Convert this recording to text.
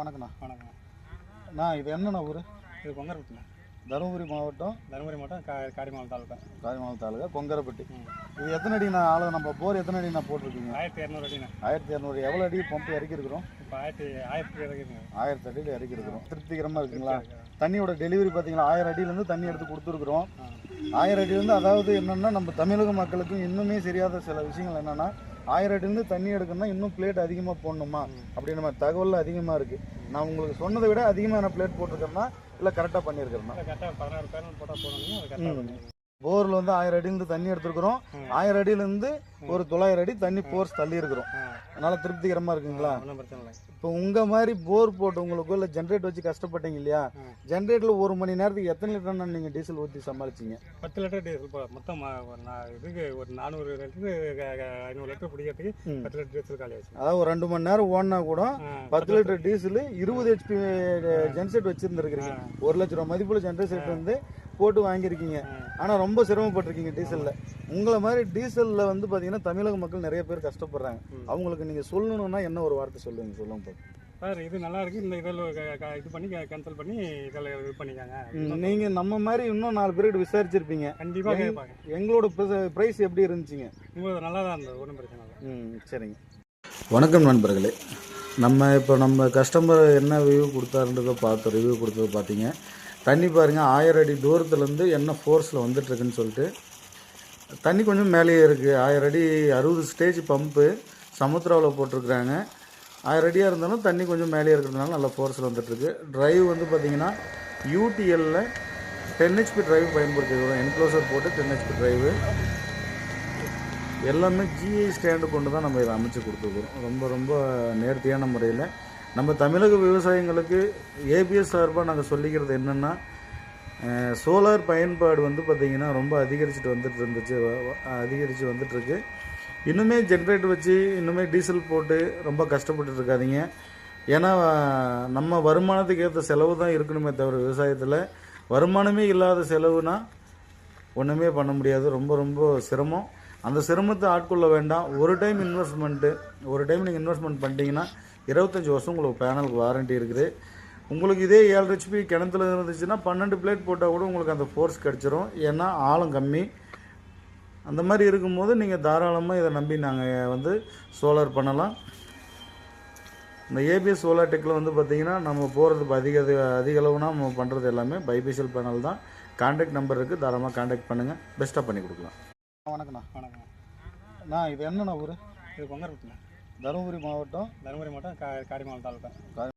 வணக்கண்ணா வணக்கம் நான் இது என்னண்ணா ஊர்? இது கொங்கரப்பட்டிண்ணா தருமபுரி மாவட்டம்? தருமபுரி மாவட்டம் கா காரிமங்கலம் தாலுக்கா. காரியமாவட்ட தாலுகா கொங்கரப்பட்டி. இது எத்தனை அடி நான் ஆளு? நம்ம போர் எத்தனை அடி நான் போட்டிருக்கீங்க? ஆயிரத்தி இரநூறு அடிண்ணா. ஆயிரத்தி இரநூறு. எவ்வளோ அடி பம்பு இறக்கிருக்கிறோம் இப்போ ஆயிரத்தி ஆயிரத்தி இருக்குங்க ஆயிரத்தி அடியில் இறக்கிருக்கிறோம் திருப்திகரமாக இருக்குங்களா? தண்ணியோட டெலிவரி பார்த்தீங்களா ஆயிரம் அடியிலேருந்து தண்ணி எடுத்து கொடுத்துருக்குறோம். ஆயிரம் அடியிலேருந்து அதாவது என்னென்னா நம்ம தமிழக மக்களுக்கும் இன்னுமே தெரியாத சில விஷயங்கள் என்னென்னா ஆயிரம் அடியிலேருந்து தண்ணி எடுக்கணும்னா இன்னும் பிளேட் அதிகமாக போடணுமா? அப்படின்ற மாதிரி தகவல் அதிகமாக இருக்குது நான் உங்களுக்கு சொன்னதை விட அதிகமான பிளேட் போட்டிருக்கேன்னா இல்லை கரெக்டாக பண்ணியிருக்கிறேன்னா. போரில் வந்து ஆயிரம் அடியிலேருந்து தண்ணி எடுத்துருக்குறோம். ஆயிரம் அடியிலேருந்து ஒரு தொள்ளாயிரம் அடி தண்ணி போர்ஸ் தள்ளி இருக்கிறோம் ஆ அதனால திருப்திகரமாக இருக்குங்களா? ஒன்றும் பிரச்சனை இல்லை இப்போ உங்கள் மாதிரி போர் போட்டவங்களுக்கோ இல்லை ஜென்ரேட் வச்சு கஷ்டப்பட்டீங்க இல்லையா. ஜென்ரேட்டில் ஒரு மணி நேரத்துக்கு எத்தனை லிட்டர் நீங்கள் டீசல் ஊற்றி சமாளிச்சிங்க? பத்து லிட்டர் டீசல் போ மொத்தம் இதுக்கு ஒரு நானூறு லிட்டரு ஐநூறு லிட்டர் பிடிக்கிறதுக்கு. பத்து லிட்டர் டீசல் காலி ஆச்சு அதாவது ஒரு ரெண்டு மணி நேரம் ஓடினா கூட பத்து லிட்டர் டீசல் இருபது ஹெச்பி ஜென்செட் வச்சிருந்துருக்கிறீங்க. ஒரு லட்ச ரூபா மதிப்புள்ள ஜென்ரேட் வந்து போட்டு வாங்கியிருக்கீங்க. ஆனால் ரொம்ப சிரமப்பட்டிருக்கீங்க டீசலில். உங்களை மாதிரி டீசலில் வந்து பார்த்தீங்கன்னா தமிழக மக்கள் நிறைய பேர் கஷ்டப்படுறாங்க. அவங்களுக்கு நீங்கள் சொல்லணும்னா என்ன ஒரு வார்த்தை சொல்லுவீங்க? சொல்லுங்க பாப்போம். சார் இது நல்லா இருக்கு. இந்த இதில் இது பண்ணி கேன்சல் பண்ணி இதில் இது பண்ணிக்காங்க. ம், நீங்க நம்ம மாதிரி இன்னும் நாலு பேர்கிட்ட விசாரிச்சிருப்பீங்க. கண்டிப்பாக கேட்பாங்க. எங்களோட பிரைஸ் எப்படி இருந்துச்சுங்க? உங்களுக்கு நல்லா தான் இருந்தது. ஒன்றும் பிரச்சனை இல்லை. ம் சரிங்க. வணக்கம் நண்பர்களே. நம்ம இப்போ நம்ம கஸ்டமர் என்ன ரிவ்யூ கொடுத்தாருன்றதை பார்த்தோம் ரிவ்யூ கொடுத்தது பார்த்தீங்க. தண்ணி பாருங்கள் ஆயிரம் அடி தூரத்துலேருந்து என்ன ஃபோர்ஸில் வந்துட்டுருக்குன்னு சொல்லிட்டு. தண்ணி கொஞ்சம் மேலேயே இருக்குது ஆயிரம் அடி அறுபது ஸ்டேஜ் பம்பு சமுத்திராவில் போட்டிருக்கிறாங்க. ஆயிரம் அடியாக இருந்தாலும் தண்ணி கொஞ்சம் மேலேயே இருக்கிறதுனால நல்ல ஃபோர்ஸில் வந்துட்டுருக்கு. ட்ரைவ் வந்து பார்த்தீங்கன்னா யூடிஎல்லில் டென் ஹெச்பி ட்ரைவ் பயன்படுத்திக்கிறோம் என்க்ளோசர் போட்டு டென் ஹெச்பி ட்ரைவு எல்லாமே ஜிஐ ஸ்டாண்டு கொண்டு தான் நம்ம இதை அமைச்சு கொடுத்துருக்குறோம். ரொம்ப ரொம்ப நேர்த்தியான முறையில். நம்ம தமிழக விவசாயிங்களுக்கு ஏபிஎஸ் சார்பாக நாங்கள் சொல்லிக்கிறது என்னென்னா சோலார் பயன்பாடு வந்து பார்த்திங்கன்னா ரொம்ப அதிகரிச்சுட்டு வந்துட்டு இருந்துச்சு அதிகரித்து வந்துட்டுருக்கு இன்னுமே ஜென்ரேட்டர் வச்சு இன்னுமே டீசல் போட்டு ரொம்ப கஷ்டப்பட்டு இருக்காதிங்க. ஏன்னா நம்ம வருமானத்துக்கு ஏற்ற செலவு தான் இருக்கணுமே தவிர விவசாயத்தில் வருமானமே இல்லாத செலவுனா ஒன்றுமே பண்ண முடியாது. ரொம்ப ரொம்ப சிரமம். அந்த சிரமத்தை ஆட்கொள்ள வேண்டாம். ஒரு டைம் இன்வெஸ்ட்மெண்ட்டு ஒரு டைம் நீங்கள் இன்வெஸ்ட்மெண்ட் பண்ணிட்டீங்கன்னா இருபத்தஞ்சி வருஷம் உங்களுக்கு பேனலுக்கு வாரண்டி இருக்குது. உங்களுக்கு இதே ஏழு ஹெச்பி கிணத்துல இருந்துச்சுன்னா பன்னெண்டு பிளேட் போட்டால் கூட உங்களுக்கு அந்த ஃபோர்ஸ் கிடச்சிரும். ஏன்னா ஆழம் கம்மி. அந்த மாதிரி இருக்கும்போது நீங்கள் தாராளமாக இதை நம்பி நாங்கள் வந்து சோலார் பண்ணலாம். இந்த ஏபிஎஸ் சோலார் டெக்கில் வந்து பார்த்திங்கன்னா நம்ம போகிறது அதிக அதிக அளவுனா நம்ம பண்ணுறது எல்லாமே பைபிஷியல் பேனல் தான். கான்டாக்ட் நம்பர் இருக்குது தாராளமாக கான்டாக்ட் பண்ணுங்கள் பெஸ்ட்டாக பண்ணி கொடுக்கலாம். வணக்கண்ணா வணக்கம் நான் இது என்னண்ணா ஊர்? இது கொங்கரப்பட்டிண்ணா தருமபுரி மாவட்டம் தருமபுரி மாவட்டம் கா மாவட்டம் தாலுக்கா.